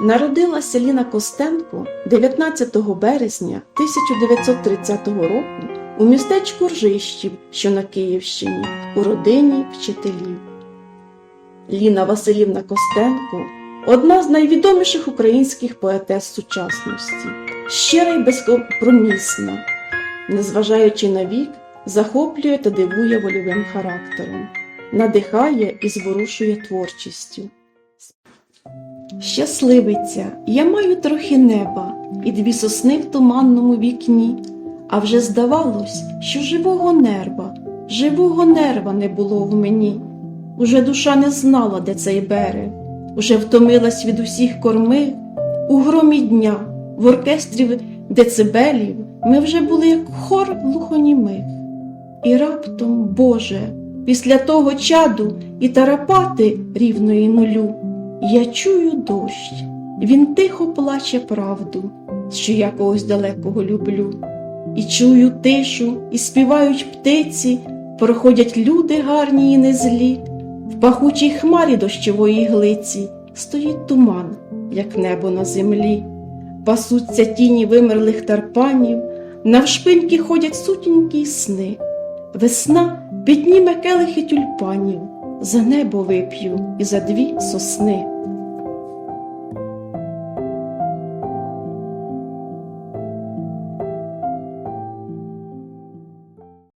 Народилася Ліна Костенко 19 березня 1930 року у містечку Ржищів, що на Київщині, у родині вчителів. Ліна Василівна Костенко одна з найвідоміших українських поетес сучасності, щира й безкомпромісна, незважаючи на вік, захоплює та дивує вольовим характером, надихає і зворушує творчістю. Щасливиця, я маю трохи неба і дві сосни в туманному вікні, а вже здавалось, що живого нерва, живого нерва не було в мені. Уже душа не знала, де цей берег, уже втомилась від усіх кормив. У громі дня, в оркестрі децибелів ми вже були як хор глухонімих. І раптом, Боже, після того чаду і тарапати рівної нулю, я чую дощ, він тихо плаче правду, що я когось далекого люблю. І чую тишу, і співають птиці, проходять люди гарні і незлі. В пахучій хмарі дощової глиці стоїть туман, як небо на землі. Пасуться тіні вимерлих тарпанів, навшпиньки ходять сутінькі сни. Весна підніме келихи тюльпанів, за небо вип'ю і за дві сосни.